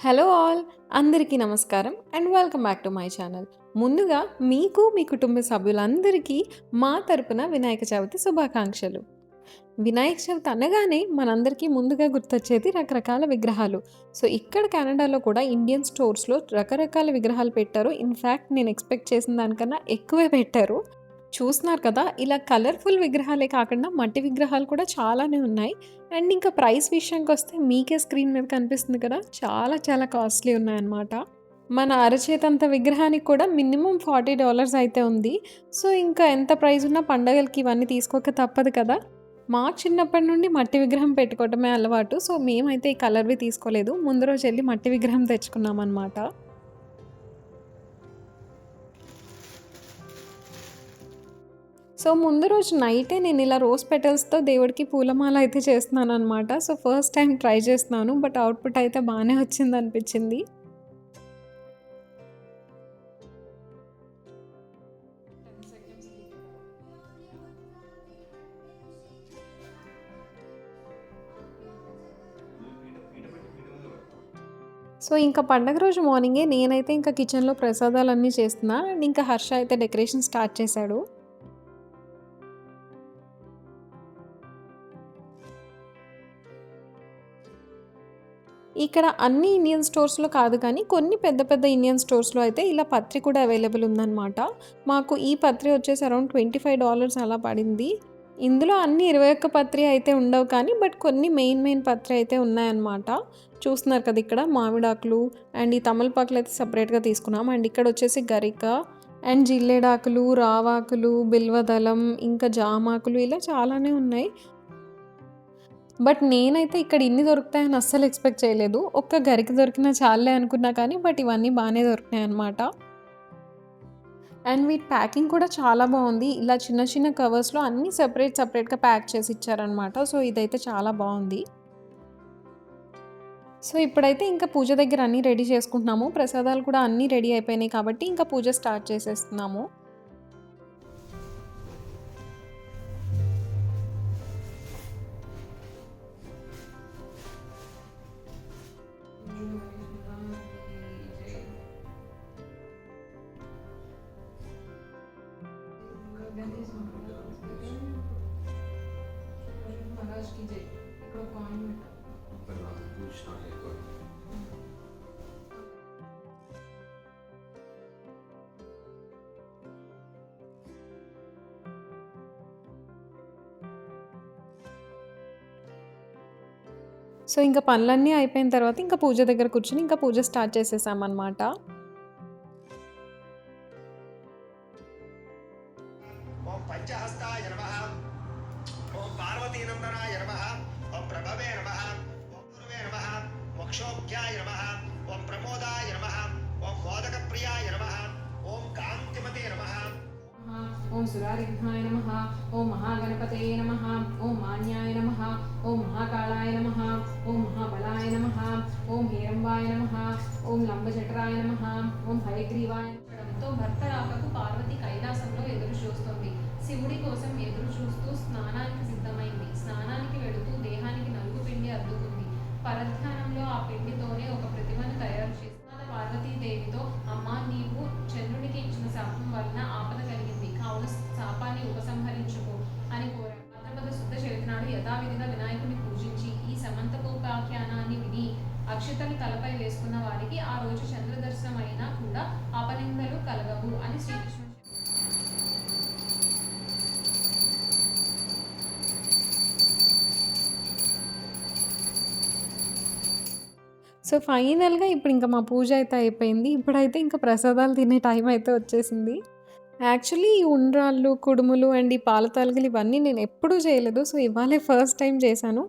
Hello all అందరికీ నమస్కారం and welcome back to my channel. ముందుగా మీకు మీ కుటుంబ సభ్యులందరికీ మా తరపున వినాయక చవితి శుభాకాంక్షలు. వినాయక చవితి అనగానే మనందరికీ ముందుగా గుర్తొచ్చేది రకరకాల విగ్రహాలు. సో ఇక్కడ కెనడాలో కూడా ఇండియన్ స్టోర్స్లో రకరకాల విగ్రహాలు పెట్టారు. ఇన్ఫ్యాక్ట్ నేను ఎక్స్పెక్ట్ చేసిన దానికన్నా ఎక్కువే పెట్టారు. చూస్తున్నారు కదా ఇలా కలర్ఫుల్ విగ్రహాలే కాకుండా మట్టి విగ్రహాలు కూడా చాలానే ఉన్నాయి. అండ్ ఇంకా ప్రైస్ విషయానికి వస్తే మీకే స్క్రీన్ మీద కనిపిస్తుంది కదా చాలా చాలా కాస్ట్లీ ఉన్నాయన్నమాట. మన అరచేతంత విగ్రహానికి కూడా మినిమం ఫార్టీ డాలర్స్ అయితే ఉంది. సో ఇంకా ఎంత ప్రైస్ ఉన్నా పండగలకి ఇవన్నీ తీసుకోక తప్పదు కదా. మా చిన్నప్పటి నుండి మట్టి విగ్రహం పెట్టుకోవటమే అలవాటు. సో మేమైతే ఈ కలర్వి తీసుకోలేదు. ముందు రోజు వెళ్ళి మట్టి విగ్రహం తెచ్చుకున్నాం అనమాట సో ముందు రోజు నైటే నేను ఇలా రోజ్ పెటల్స్తో దేవుడికి పూలమాల అయితే చేస్తున్నాను అనమాట సో ఫస్ట్ టైం ట్రై చేస్తున్నాను బట్ అవుట్పుట్ అయితే బాగానే వచ్చింది అనిపించింది. సో ఇంకా పండగ రోజు మార్నింగే నేనైతే ఇంకా కిచెన్లో ప్రసాదాలన్నీ చేస్తున్నా. అండ్ ఇంకా హర్ష అయితే డెకరేషన్ స్టార్ట్ చేశాడు. ఇక్కడ అన్ని ఇండియన్ స్టోర్స్లో కాదు కానీ కొన్ని పెద్ద పెద్ద ఇండియన్ స్టోర్స్లో అయితే ఇలా పత్రి కూడా అవైలబుల్ ఉందన్నమాట. మాకు ఈ పత్రి వచ్చేసి అరౌండ్ ట్వంటీ ఫైవ్ డాలర్స్ అలా పడింది. ఇందులో అన్ని ఇరవై ఒక్క పత్రి అయితే ఉండవు కానీ బట్ కొన్ని మెయిన్ మెయిన్ పత్రి అయితే ఉన్నాయన్నమాట. చూస్తున్నారు కదా ఇక్కడ మామిడాకులు అండ్ ఈ తమలపాకులు అయితే సపరేట్గా తీసుకున్నాం. అండ్ ఇక్కడ వచ్చేసి గరిక అండ్ జిల్లేడాకులు రావాకులు బిల్వదళం ఇంకా జామాకులు ఇలా చాలానే ఉన్నాయి. బట్ నేనైతే ఇక్కడ ఇన్ని దొరుకుతాయని అస్సలు ఎక్స్పెక్ట్ చేయలేదు. ఒక్క గరికి దొరికిన చాలే అనుకున్నా కానీ బట్ ఇవన్నీ బాగానే దొరికినాయి అనమాట అండ్ వీటి ప్యాకింగ్ కూడా చాలా బాగుంది. ఇలా చిన్న చిన్న కవర్స్లో అన్నీ సపరేట్ సపరేట్గా ప్యాక్ చేసి ఇచ్చారనమాట సో ఇదైతే చాలా బాగుంది. సో ఇప్పుడైతే ఇంకా పూజ దగ్గర అన్నీ రెడీ చేసుకుంటున్నాము. ప్రసాదాలు కూడా అన్నీ రెడీ అయిపోయినాయి కాబట్టి ఇంకా పూజ స్టార్ట్ చేసేస్తున్నాము. సో ఇంకా పనులన్నీ అయిపోయిన తర్వాత ఇంకా పూజ దగ్గర కూర్చొని ఇంకా పూజ స్టార్ట్ చేసేసామన్నమాట ఓం పంచహస్తాయ నమ ఓం పార్వతీనందనాయ నమ ఓం ప్రభవే నమ ఓం గురువే నమ మోక్షోఖ్యాయ నమ ఓం ప్రమోదాయ నమ ఓం మోదక ప్రియాయ నమ ఓం కాంతిమతే నమ ఓం సురారిఘ్నాయ నమ ఓం మహాగణపతే నమ ఓం మాన్యాయ నమ ఓం మహాకాళాయ నమ ఓం మహాబలాయ నమ ఓం హేరంబాయ నమ ఓం లంబజఠరాయ నమ ఓం హయగ్రీవాయ భర్త రాకకు పార్వతి సమంతకోపాఖ్యానాన్ని విని అక్షతలు తలపై వేసుకున్న వారికి ఆ రోజు చంద్రదర్శనం అయినా కూడా అపనిందలు కలగవు అని శ్రీకృష్ణుడు సో ఫైనల్గా ఇప్పుడు ఇంకా మా పూజ అయితే అయిపోయింది. ఇప్పుడైతే ఇంకా ప్రసాదాలు తినే టైం అయితే వచ్చేసింది. యాక్చువల్లీ ఈ ఉండ్రాళ్ళు కుడుములు అండ్ ఈ పాల తాలికలు ఇవన్నీ నేను ఎప్పుడూ చేయలేదు. సో ఇవాళే ఫస్ట్ టైం చేశాను.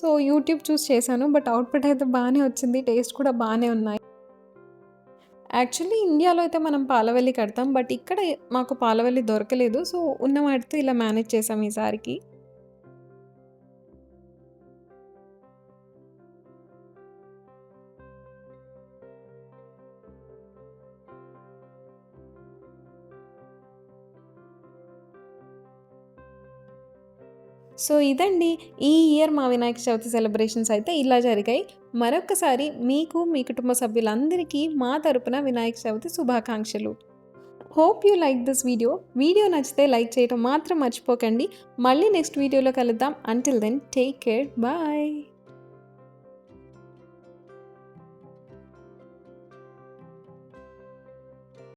సో యూట్యూబ్ చూసి చేశాను బట్ అవుట్పుట్ అయితే బాగానే వచ్చింది. టేస్ట్ కూడా బాగానే ఉన్నాయి. యాక్చువల్లీ ఇండియాలో అయితే మనం పాలవల్లి కడతాం బట్ ఇక్కడ మాకు పాలవల్లి దొరకలేదు. సో ఉన్న వాటితో ఇలా మేనేజ్ చేసాం ఈసారికి. సో ఇదండి ఈ ఇయర్ మా వినాయక చవితి సెలబ్రేషన్స్ అయితే ఇలా జరిగాయి. మరొకసారి మీకు మీ కుటుంబ సభ్యులందరికీ మా తరపున వినాయక చవితి శుభాకాంక్షలు. Hope you like this video. Video నచ్చితే లైక్ చేయడం మాత్రం మర్చిపోకండి. మళ్ళీ నెక్స్ట్ వీడియోలో కలుద్దాం. Until then take care bye